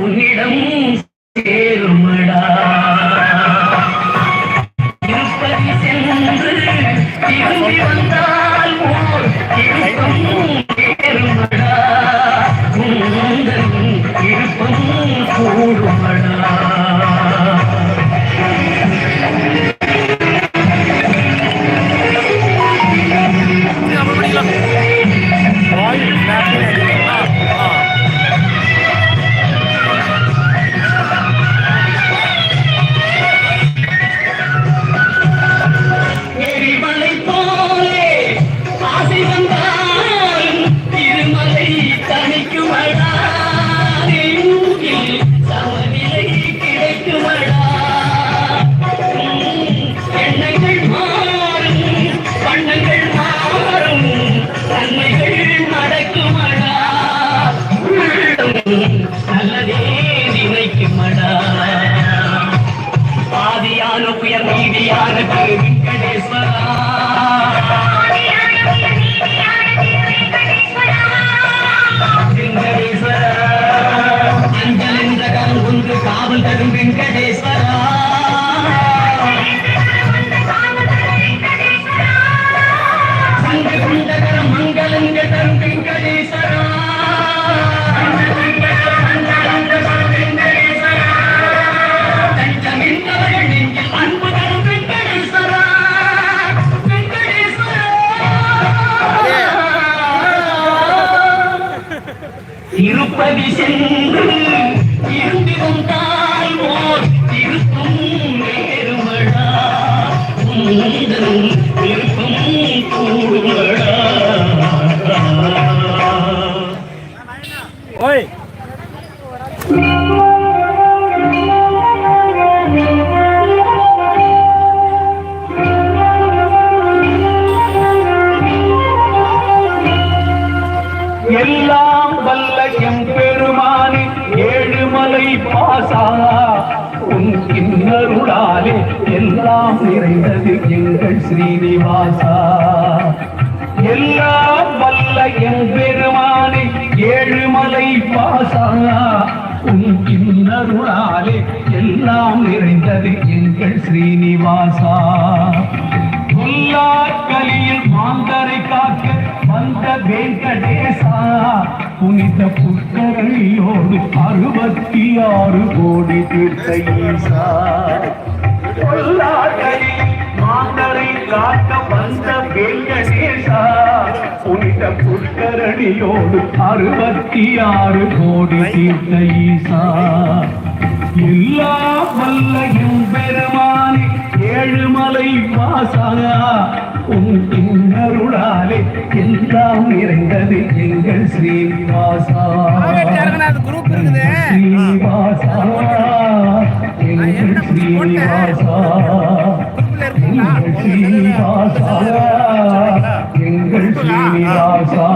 உன்னிடம் சேருமடா. திருப்பதி சென்று திரும்பி வந்தால் ஓர் திருப்பமும் சேருமடா உங்கள் திருப்பமும் கூடும். ஆதியான உயர் நீதியான வெங்கடேஸ்வரா. வெங்கடேஸ்வரா. அஞ்சல் ஒன்று காவல் தரும் வெங்கடேஸ்வரா. திருப்பதி ஆசா உன் கிண்ணருளாலே எல்லாம் நிறைந்தது எங்கள் ஸ்ரீனிவாசா. எல்லாம் வல்ல என் பெருமானி ஏழுமலை பாசா உன் கிண்ணருளாலே எல்லாம் நிறைந்தது எங்கள் ஸ்ரீனிவாசா. கலியில் மாந்தரை காக்க வந்த வேங்கடே புனித புத்தரையோடு அறுபத்தி ஆறு கோடி தீர்த்த ஈசா மாந்தரை காக்க வந்த வெங்கடேசா புனித புஷ்கரணியோடு அறுபத்தி ஆறு கோடி தீர்த்த ஈசா எல்லா வல்லையும் பெருமானே ஏழுமலை வாசனா உன் பின்னருளாலே எல்லாம் நிறைந்தது எங்கள் ஸ்ரீனிவாசா. ஸ்ரீனிவாசா. எங்கள் ஸ்ரீனிவாசா. எங்கள் ஸ்ரீனிவாசா.